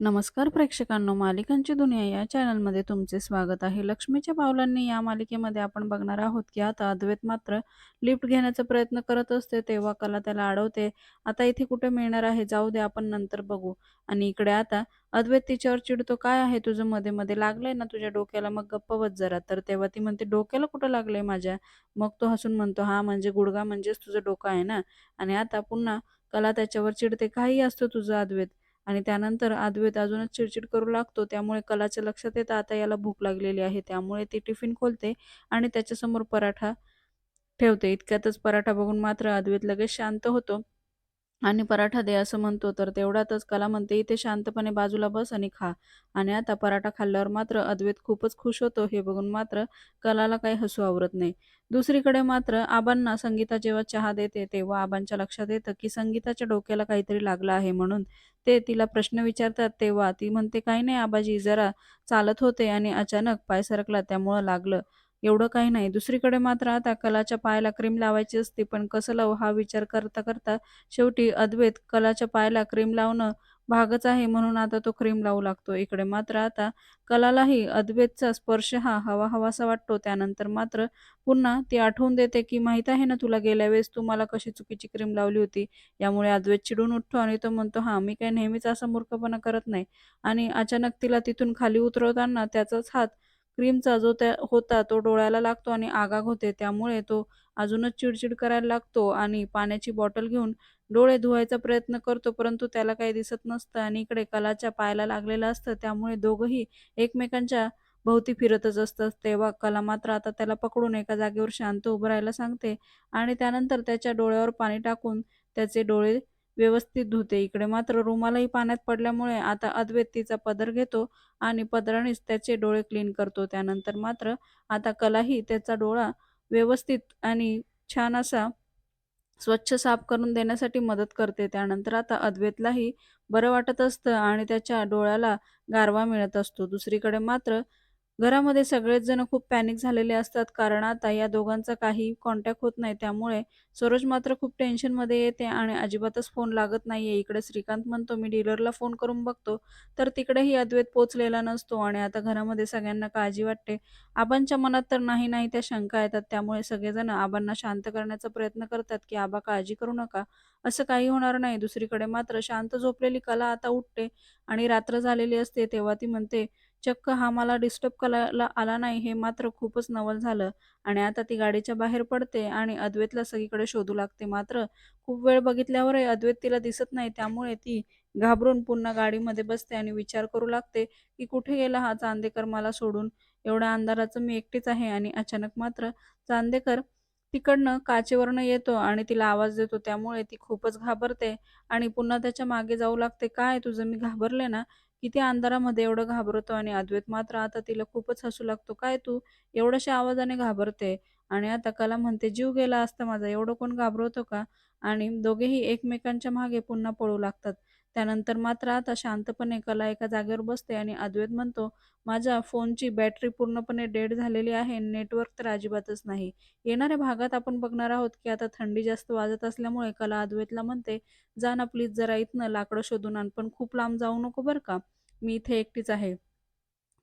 नमस्कार प्रेक्षकांनो, मालिकांची दुनिया या चॅनलमध्ये तुमचे स्वागत आहे. लक्ष्मीच्या पावलांनी या मालिकेमध्ये आपण बघणार आहोत की आता अद्वैत मात्र लिफ्ट घेण्याचा प्रयत्न करत असते, तेव्हा कला त्याला अडवते. आता इथे कुठे मिळणार आहे, जाऊ दे आपण नंतर बघू. आणि इकडे आता अद्वैत तिच्यावर चिडतो, काय आहे तुझं मध्ये मध्ये लागलंय ना तुझ्या डोक्याला, मग गप्प बस जरा. तर तेव्हा ती म्हणते, डोक्याला कुठं लागलंय माझ्या? मग तो हसून म्हणतो, हा म्हणजे गुडघा म्हणजेच तुझं डोकं आहे ना. आणि आता पुन्हा कला त्याच्यावर चिडते, काही असतो तुझं अद्वैत. आणि त्यानंतर अद्वैत अजूनच चिडचिड करू लागतो. त्यामुळे कलाच्या लक्षात येतं आता याला भूक लागलेली आहे. त्यामुळे ती टिफिन खोलते आणि त्याच्यासमोर पराठा ठेवते. इतक्यातच पराठा बघून मात्र अद्वैत लगेच शांत होतो आणि पराठा दे असं म्हणतो. तर तेवढ्यातच कला म्हणते, इथे शांतपणे बाजूला बस आणि खा. आणि आता पराठा खाल्ल्यावर मात्र अद्वैत खूपच खुश होतो. हे बघून मात्र कलाला काही हसू आवरत नाही. दुसरीकडे मात्र आबांना संगीता जेव्हा चहा देते, तेव्हा आबांच्या लक्षात येतं की संगीताच्या डोक्याला काहीतरी लागलं आहे म्हणून ते तिला प्रश्न विचारतात. तेव्हा ती म्हणते, काही नाही आबाजी, जरा चालत होते आणि अचानक पाय सरकला त्यामुळं लागलं. एवढं काही नाही. दुसरीकडे मात्र आता कलाच्या पायाला क्रीम लावायची असते, पण कसं लावू हा विचार करता करता शेवटी अद्वैत कलाच्या पायाला क्रीम लावणं भागच आहे म्हणून आता तो क्रीम लावू लागतो. इकडे मात्र आता कलालाही अद्वैतचा स्पर्श हा हवा हवासा वाटतो. त्यानंतर मात्र पुन्हा ती आठवून देते की माहीत आहे ना तुला गेल्या वेळेस तू मला कशी चुकीची क्रीम लावली होती. यामुळे अद्वैत चिडून उठतो आणि तो म्हणतो, हां मी काही नेहमीच असा मूर्खपणा करत नाही. आणि अचानक तिला तिथून खाली उतरवताना त्याचाच हात क्रीमचा जो त्या होता तो डोळ्याला लागतो आणि आगाग होते. त्यामुळे तो अजूनच चिडचिड करायला लागतो आणि पाण्याची बॉटल घेऊन डोळे धुवायचा प्रयत्न करतो, परंतु त्याला काही दिसत नसतं आणि इकडे कलाच्या पायाला लागलेलं असतं. त्यामुळे दोघंही एकमेकांच्या भोवती फिरतच असतात. तेव्हा कला मात्र आता त्याला पकडून एका जागेवर शांत उभं राहायला सांगते आणि त्यानंतर त्याच्या डोळ्यावर पाणी टाकून त्याचे डोळे व्यवस्थित धुते. इकडे मात्र रुमालाही पाण्यात पडल्यामुळे आता अद्वैत तिचा पदर घेतो आणि पदरानेच त्याचे डोळे क्लीन करतो. त्यानंतर मात्र आता कलाही त्याचा डोळा व्यवस्थित आणि छान असा स्वच्छ साफ करून देण्यासाठी मदत करते. त्यानंतर आता अद्वैतलाही बरं वाटत असतं आणि त्याच्या डोळ्याला गारवा मिळत असतो. दुसरीकडे मात्र घरामध्ये सगळेच जण खूप पॅनिक झालेले असतात कारण आता या दोघांचा काही कॉन्टॅक्ट होत नाही. त्यामुळे सरोज मात्र खूप टेन्शनमध्ये येते आणि अजिबातच फोन लागत नाहीये. इकडे श्रीकांत म्हणतो, मी डीलरला फोन करून बघतो. तर तिकडेही अद्वैत पोचलेला नसतो आणि आता घरामध्ये सगळ्यांना काळजी वाटते. आबांच्या मनात तर नाही नाही त्या शंका येतात. त्यामुळे सगळेजण आबांना शांत करण्याचा प्रयत्न करतात की आबा काळजी करू नका, असं काही होणार नाही. दुसरीकडे मात्र शांत झोपलेली कला आता उठते आणि रात्र झालेली असते. तेव्हा ती म्हणते, चक्क हा मला डिस्टर्ब करायला आला नाही हे मात्र खूपच नवल झालं. आणि आता ती गाडीच्या बाहेर पडते आणि अद्वैतला सगळीकडे शोधू लागते. मात्र खूप वेळ बघितल्यावरही अद्वैत तिला दिसत नाही. त्यामुळे ती घाबरून पुन्हा गाडीमध्ये बसते आणि विचार करू लागते की कुठे गेला हा चांदेकर मला सोडून. एवढ्या अंधाराचं मी एकटीच आहे. आणि अचानक मात्र चांदेकर तिकडनं काचेवरनं येतो आणि तिला आवाज देतो. त्यामुळे ती खूपच घाबरते आणि पुन्हा त्याच्यामागे जाऊ लागते. काय तुझं? मी घाबरले ना? किती अंधारामध्ये एवढं घाबरतो आणि अद्वैत मात्र आता तिला खूपच हसू लागतो. काय तू एवढ्याशा आवाजाने घाबरते? आणि आता कला म्हणते, जीव गेला असता माझा, एवढं कोण घाबरवतो का? आणि दोघेही एकमेकांच्या मागे पुन्हा पळू लागतात. त्यानंतर मात्र आता शांतपणे कला एका जागेवर बसते आणि अद्वैत म्हणतो, माझ्या फोनची बॅटरी पूर्णपणे डेड झालेली आहे. नेटवर्क तर अजिबातच नाही. येणाऱ्या भागात आपण बघणार आहोत की आता थंडी जास्त वाजत असल्यामुळे कला अद्वैतला म्हणते, जा ना प्लीज जरा इथनं लाकडं शोधून आण, पण खूप लांब जाऊ नको बरं का, मी इथे एकटीच आहे.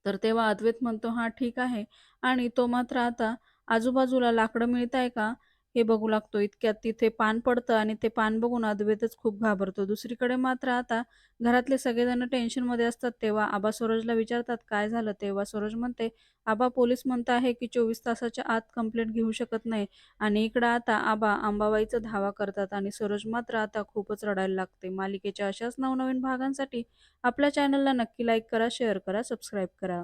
तर तेव्हा अद्वैत म्हणतो, हा ठीक आहे. आणि तो मात्र आता आजूबाजूला लाकडं मिळत आहे का हे बघू लागतो. इतक्यात तिथे पान पडतं आणि ते पान बघून अद्वैतच खूप घाबरतो. दुसरीकडे मात्र आता घरातले सगळेजण टेन्शनमध्ये असतात. तेव्हा आबा सरोजला विचारतात, काय झालं? तेव्हा सरोज म्हणते, आबा पोलीस म्हणत आहे की चोवीस तासाच्या आत कंप्लेंट घेऊ शकत नाही. आणि इकडं आता आबा अंबाबाईचा धावा करतात आणि सरोज मात्र आता खूपच रडायला लागते. मालिकेच्या अशाच नवनवीन भागांसाठी आपल्या चॅनलला नक्की लाईक करा, शेअर करा, सबस्क्राईब करा.